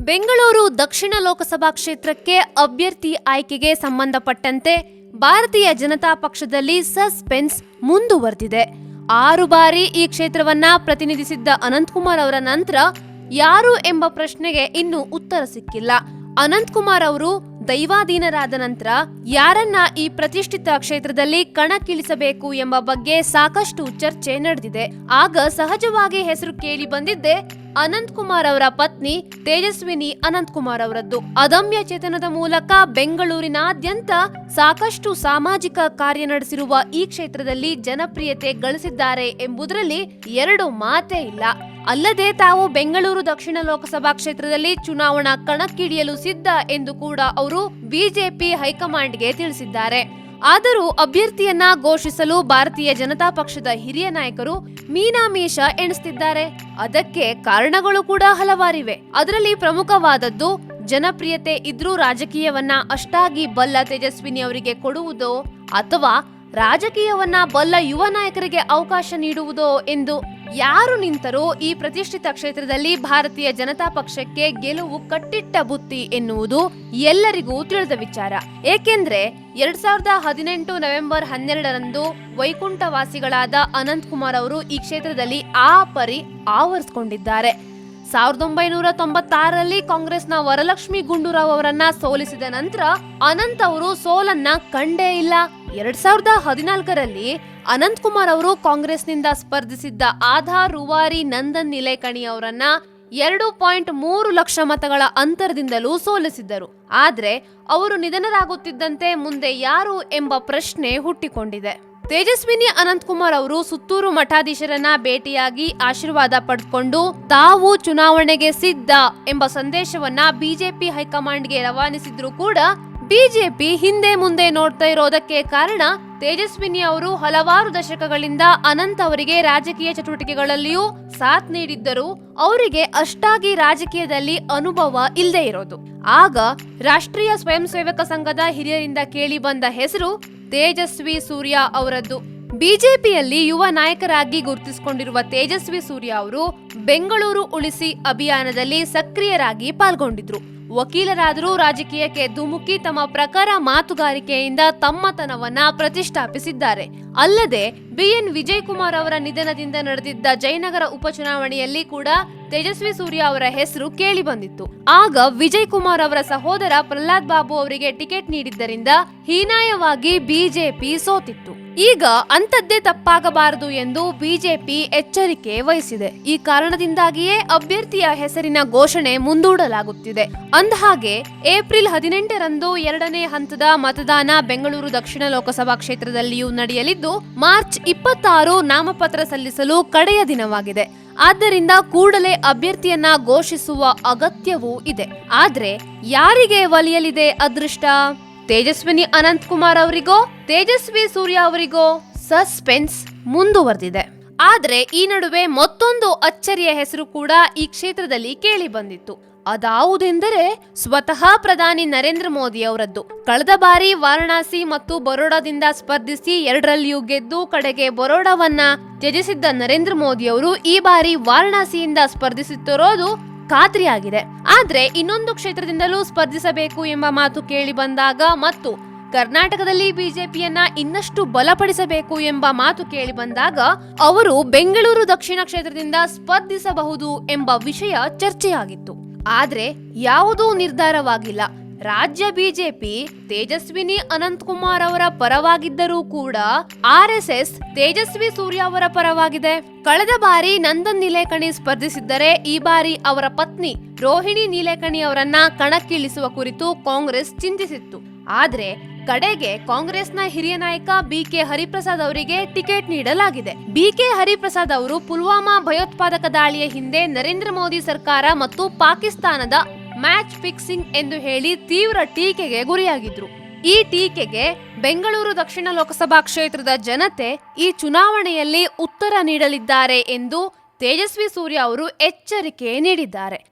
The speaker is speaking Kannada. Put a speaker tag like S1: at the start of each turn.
S1: ಬೆಂಗಳೂರು ದಕ್ಷಿಣ ಲೋಕಸಭಾ ಕ್ಷೇತ್ರಕ್ಕೆ ಅಭ್ಯರ್ಥಿ ಆಯ್ಕೆಗೆ ಸಂಬಂಧಪಟ್ಟಂತೆ ಭಾರತೀಯ ಜನತಾ ಪಕ್ಷದಲ್ಲಿ ಸಸ್ಪೆನ್ಸ್ ಮುಂದುವರೆದಿದೆ. ಆರು ಬಾರಿ ಈ ಕ್ಷೇತ್ರವನ್ನ ಪ್ರತಿನಿಧಿಸಿದ್ದ ಅನಂತಕುಮಾರ್ ಅವರ ನಂತರ ಯಾರು ಎಂಬ ಪ್ರಶ್ನೆಗೆ ಇನ್ನೂ ಉತ್ತರ ಸಿಕ್ಕಿಲ್ಲ. ಅನಂತಕುಮಾರ್ ಅವರು ದೈವಾಧೀನರಾದ ನಂತರ ಯಾರನ್ನ ಈ ಪ್ರತಿಷ್ಠಿತ ಕ್ಷೇತ್ರದಲ್ಲಿ ಕಣಕ್ಕಿಳಿಸಬೇಕು ಎಂಬ ಬಗ್ಗೆ ಸಾಕಷ್ಟು ಚರ್ಚೆ ನಡೆದಿದೆ. ಆಗ ಸಹಜವಾಗಿ ಹೆಸರು ಕೇಳಿ ಬಂದಿದ್ದೆ ಅನಂತ್ ಕುಮಾರ್ ಅವರ ಪತ್ನಿ ತೇಜಸ್ವಿನಿ ಅನಂತ್ ಕುಮಾರ್ ಅವರದ್ದು. ಅದಮ್ಯ ಚೇತನದ ಮೂಲಕ ಬೆಂಗಳೂರಿನಾದ್ಯಂತ ಸಾಕಷ್ಟು ಸಾಮಾಜಿಕ ಕಾರ್ಯ ನಡೆಸಿರುವ ಈ ಕ್ಷೇತ್ರದಲ್ಲಿ ಜನಪ್ರಿಯತೆ ಗಳಿಸಿದ್ದಾರೆ ಎಂಬುದರಲ್ಲಿ ಎರಡು ಮಾತೇ ಇಲ್ಲ. ಅಲ್ಲದೆ ತಾವು ಬೆಂಗಳೂರು ದಕ್ಷಿಣ ಲೋಕಸಭಾ ಕ್ಷೇತ್ರದಲ್ಲಿ ಚುನಾವಣಾ ಕಣಕ್ಕಿಳಿಯಲು ಸಿದ್ಧ ಎಂದು ಕೂಡ ಅವರು ಬಿಜೆಪಿ ಹೈಕಮಾಂಡ್ಗೆ ತಿಳಿಸಿದ್ದಾರೆ. ಆದರೂ ಅಭ್ಯರ್ಥಿಯನ್ನ ಘೋಷಿಸಲು ಭಾರತೀಯ ಜನತಾ ಪಕ್ಷದ ಹಿರಿಯ ನಾಯಕರು ಮೀನಾಮೀಷ ಎಣಿಸುತ್ತಿದ್ದಾರೆ ಅದಕ್ಕೆ ಕಾರಣಗಳು ಕೂಡ ಹಲವಾರಿವೆ. ಅದರಲ್ಲಿ ಪ್ರಮುಖವಾದದ್ದು, ಜನಪ್ರಿಯತೆ ಇದ್ರೂ ರಾಜಕೀಯವನ್ನ ಅಷ್ಟಾಗಿ ಬಲ್ಲ ತೇಜಸ್ವಿನಿ ಅವರಿಗೆ ಕೊಡುವುದೋ ಅಥವಾ ರಾಜಕೀಯವನ್ನ ಬಲ್ಲ ಯುವ ನಾಯಕರಿಗೆ ಅವಕಾಶ ನೀಡುವುದೋ ಎಂದು ಯಾರು ನಿಂತರೂ ಈ ಪ್ರತಿಷ್ಠಿತ ಕ್ಷೇತ್ರದಲ್ಲಿ ಭಾರತೀಯ ಜನತಾ ಪಕ್ಷಕ್ಕೆ ಗೆಲುವು ಕಟ್ಟಿಟ್ಟ ಬುತ್ತಿ ಎನ್ನುವುದು ಎಲ್ಲರಿಗೂ ತಿಳಿದ ವಿಚಾರ. ಏಕೆಂದ್ರೆ ಎರಡ್ ಸಾವಿರದ ಹದಿನೆಂಟು ನವೆಂಬರ್ ಹನ್ನೆರಡರಂದು ವೈಕುಂಠವಾಸಿಗಳಾದ ಅನಂತ್ ಕುಮಾರ್ ಅವರು ಈ ಕ್ಷೇತ್ರದಲ್ಲಿ ಆ ಪರಿ ಆವರಿಸಿಕೊಂಡಿದ್ದಾರೆ. ಸಾವಿರದ ಒಂಬೈನೂರ ತೊಂಬತ್ತಾರರಲ್ಲಿ ಕಾಂಗ್ರೆಸ್ನ ವರಲಕ್ಷ್ಮಿ ಗುಂಡೂರಾವ್ ಅವರನ್ನ ಸೋಲಿಸಿದ ನಂತರ ಅನಂತ್ ಅವರು ಸೋಲನ್ನ ಕಂಡೇ ಇಲ್ಲ. ಎರಡ್ ಸಾವಿರದ ಹದಿನಾಲ್ಕರಲ್ಲಿ ಅನಂತ್ ಕುಮಾರ್ ಅವರು ಕಾಂಗ್ರೆಸ್ನಿಂದ ಸ್ಪರ್ಧಿಸಿದ್ದ ಆಧಾರ್ ರುವಾರಿ ನಂದನ್ ನಿಲೇಕಣಿ ಅವರನ್ನ ಎರಡು ಪಾಯಿಂಟ್ ಮೂರು ಲಕ್ಷ ಮತಗಳ ಅಂತರದಿಂದಲೂ ಸೋಲಿಸಿದ್ದರು. ಆದರೆ ಅವರು ನಿಧನರಾಗುತ್ತಿದ್ದಂತೆ ಮುಂದೆ ಯಾರು ಎಂಬ ಪ್ರಶ್ನೆ ಹುಟ್ಟಿಕೊಂಡಿದೆ. ತೇಜಸ್ವಿನಿ ಅನಂತಕುಮಾರ್ ಅವರು ಸುತ್ತೂರು ಮಠಾಧೀಶರನ್ನ ಭೇಟಿಯಾಗಿ ಆಶೀರ್ವಾದ ಪಡೆದುಕೊಂಡು ತಾವು ಚುನಾವಣೆಗೆ ಸಿದ್ಧ ಎಂಬ ಸಂದೇಶವನ್ನ ಬಿಜೆಪಿ ಹೈಕಮಾಂಡ್ಗೆ ರವಾನಿಸಿದ್ರು ಕೂಡ ಬಿಜೆಪಿ ಹಿಂದೆ ಮುಂದೆ ನೋಡ್ತಾ ಇರೋದಕ್ಕೆ ಕಾರಣ ತೇಜಸ್ವಿನಿ ಅವರು ಹಲವಾರು ದಶಕಗಳಿಂದ ಅನಂತ್ ಅವರಿಗೆ ರಾಜಕೀಯ ಚಟುವಟಿಕೆಗಳಲ್ಲಿಯೂ ಸಾಥ್ ನೀಡಿದ್ದರು ಅವರಿಗೆ ಅಷ್ಟಾಗಿ ರಾಜಕೀಯದಲ್ಲಿ ಅನುಭವ ಇಲ್ಲದೆ ಇರೋದು. ಆಗ ರಾಷ್ಟ್ರೀಯ ಸ್ವಯಂ ಸೇವಕ ಸಂಘದ ಹಿರಿಯರಿಂದ ಕೇಳಿ ಬಂದ ಹೆಸರು ತೇಜಸ್ವಿ ಸೂರ್ಯ ಅವರದ್ದು. ಬಿಜೆಪಿಯಲ್ಲಿ ಯುವ ನಾಯಕರಾಗಿ ಗುರುತಿಸಿಕೊಂಡಿರುವ ತೇಜಸ್ವಿ ಸೂರ್ಯ ಅವರು ಬೆಂಗಳೂರು ಉಳಿಸಿ ಅಭಿಯಾನದಲ್ಲಿ ಸಕ್ರಿಯರಾಗಿ ಪಾಲ್ಗೊಂಡಿದ್ರು. ವಕೀಲರಾದರೂ ರಾಜಕೀಯಕ್ಕೆ ಧುಮುಕಿ ತಮ್ಮ ಪ್ರಕಾರ ಮಾತುಗಾರಿಕೆಯಿಂದ ತಮ್ಮತನವನ್ನ ಪ್ರತಿಷ್ಠಾಪಿಸಿದ್ದಾರೆ. ಅಲ್ಲದೆ ಬಿಎನ್ ವಿಜಯ್ ಕುಮಾರ್ ಅವರ ನಿಧನದಿಂದ ನಡೆದಿದ್ದ ಜಯನಗರ ಉಪಚುನಾವಣೆಯಲ್ಲಿ ಕೂಡ ತೇಜಸ್ವಿ ಸೂರ್ಯ ಅವರ ಹೆಸರು ಕೇಳಿ ಬಂದಿತ್ತು. ಆಗ ವಿಜಯ್ ಕುಮಾರ್ ಅವರ ಸಹೋದರ ಪ್ರಹ್ಲಾದ್ ಬಾಬು ಅವರಿಗೆ ಟಿಕೆಟ್ ನೀಡಿದ್ದರಿಂದ ಹೀನಾಯವಾಗಿ ಬಿಜೆಪಿ ಸೋತಿತ್ತು. ಈಗ ಅಂಥದ್ದೇ ತಪ್ಪಾಗಬಾರದು ಎಂದು ಬಿಜೆಪಿ ಎಚ್ಚರಿಕೆ ವಹಿಸಿದೆ. ಈ ಕಾರಣದಿಂದಾಗಿಯೇ ಅಭ್ಯರ್ಥಿಯ ಹೆಸರಿನ ಘೋಷಣೆ ಮುಂದೂಡಲಾಗುತ್ತಿದೆ. ಅಂದಹಾಗೆ, ಏಪ್ರಿಲ್ ಹದಿನೆಂಟರಂದು ಎರಡನೇ ಹಂತದ ಮತದಾನ ಬೆಂಗಳೂರು ದಕ್ಷಿಣ ಲೋಕಸಭಾ ಕ್ಷೇತ್ರದಲ್ಲಿಯೂ ನಡೆಯಲಿದ್ದು, ಮಾರ್ಚ್ ಇಪ್ಪತ್ತಾರು ನಾಮಪತ್ರ ಸಲ್ಲಿಸಲು ಕಡೆಯ ದಿನವಾಗಿದೆ. ಆದ್ದರಿಂದ ಕೂಡಲೇ ಅಭ್ಯರ್ಥಿಯನ್ನ ಘೋಷಿಸುವ ಅಗತ್ಯವೂ ಇದೆ. ಆದ್ರೆ, ಯಾರಿಗೆ ಒಲಿಯಲಿದೆ ಅದೃಷ್ಟ? ತೇಜಸ್ವಿನಿ ಅನಂತ್ ಕುಮಾರ್ ಅವರಿಗೋ, ತೇಜಸ್ವಿ ಸೂರ್ಯ ಅವರಿಗೋ ಸಸ್ಪೆನ್ಸ್ ಮುಂದುವರೆದಿದೆ. ಆದ್ರೆ ಈ ನಡುವೆ ಮತ್ತೊಂದು ಅಚ್ಚರಿಯ ಹೆಸರು ಕೂಡ ಈ ಕ್ಷೇತ್ರದಲ್ಲಿ ಕೇಳಿ ಬಂದಿತ್ತು. ಅದಾವುದೆಂದರೆ ಸ್ವತಃ ಪ್ರಧಾನಿ ನರೇಂದ್ರ ಮೋದಿ ಅವರದ್ದು. ಕಳೆದ ಬಾರಿ ವಾರಣಾಸಿ ಮತ್ತು ಬರೋಡಾದಿಂದ ಸ್ಪರ್ಧಿಸಿ ಎರಡರಲ್ಲಿಯೂ ಗೆದ್ದು ಕಡೆಗೆ ಬರೋಡಾವನ್ನ ತ್ಯಜಿಸಿದ್ದ ನರೇಂದ್ರ ಮೋದಿ ಅವರು ಈ ಬಾರಿ ವಾರಣಾಸಿಯಿಂದ ಸ್ಪರ್ಧಿಸುತ್ತಿರೋದು ಖಾತ್ರಿಯಾಗಿದೆ ಆದ್ರೆ ಇನ್ನೊಂದು ಕ್ಷೇತ್ರದಿಂದಲೂ ಸ್ಪರ್ಧಿಸಬೇಕು ಎಂಬ ಮಾತು ಕೇಳಿ ಬಂದಾಗ ಮತ್ತು ಕರ್ನಾಟಕದಲ್ಲಿ ಬಿಜೆಪಿಯನ್ನ ಇನ್ನಷ್ಟು ಬಲಪಡಿಸಬೇಕು ಎಂಬ ಮಾತು ಕೇಳಿ ಬಂದಾಗ ಅವರು ಬೆಂಗಳೂರು ದಕ್ಷಿಣ ಕ್ಷೇತ್ರದಿಂದ ಸ್ಪರ್ಧಿಸಬಹುದು ಎಂಬ ವಿಷಯ ಚರ್ಚೆಯಾಗಿತ್ತು. ಆದ್ರೆ ಯಾವುದೂ ನಿರ್ಧಾರವಾಗಿಲ್ಲ. ರಾಜ್ಯ ಬಿಜೆಪಿ ತೇಜಸ್ವಿನಿ ಅನಂತ್ ಕುಮಾರ್ ಅವರ ಪರವಾಗಿದ್ದರೂ ಕೂಡ ಆರ್ ತೇಜಸ್ವಿ ಸೂರ್ಯ ಅವರ ಪರವಾಗಿದೆ. ಕಳೆದ ಬಾರಿ ನಂದನ್ ನಿಲೇಕಣಿ ಸ್ಪರ್ಧಿಸಿದ್ದರೆ ಈ ಬಾರಿ ಅವರ ಪತ್ನಿ ರೋಹಿಣಿ ನೀಲೇಕಣಿ ಅವರನ್ನ ಕಣಕ್ಕಿಳಿಸುವ ಕುರಿತು ಕಾಂಗ್ರೆಸ್ ಚಿಂತಿಸಿತ್ತು. ಆದ್ರೆ ಕಡೆಗೆ ಕಾಂಗ್ರೆಸ್ನ ಹಿರಿಯ ನಾಯಕ ಬಿ ಕೆ ಹರಿಪ್ರಸಾದ್ ಅವರಿಗೆ ಟಿಕೆಟ್ ನೀಡಲಾಗಿದೆ. ಬಿ ಕೆ ಹರಿಪ್ರಸಾದ್ ಅವರು ಪುಲ್ವಾಮಾ ಭಯೋತ್ಪಾದಕ ದಾಳಿಯ ಹಿಂದೆ ನರೇಂದ್ರ ಮೋದಿ ಸರ್ಕಾರ ಮತ್ತು ಪಾಕಿಸ್ತಾನದ ಮ್ಯಾಚ್ ಫಿಕ್ಸಿಂಗ್ ಎಂದು ಹೇಳಿ ತೀವ್ರ ಟೀಕೆಗೆ ಗುರಿಯಾಗಿದ್ರು. ಈ ಟೀಕೆಗೆ ಬೆಂಗಳೂರು ದಕ್ಷಿಣ ಲೋಕಸಭಾ ಕ್ಷೇತ್ರದ ಜನತೆ ಈ ಚುನಾವಣೆಯಲ್ಲಿ ಉತ್ತರ ನೀಡಲಿದ್ದಾರೆ ಎಂದು ತೇಜಸ್ವಿ ಸೂರ್ಯ ಅವರು ಎಚ್ಚರಿಕೆ ನೀಡಿದ್ದಾರೆ.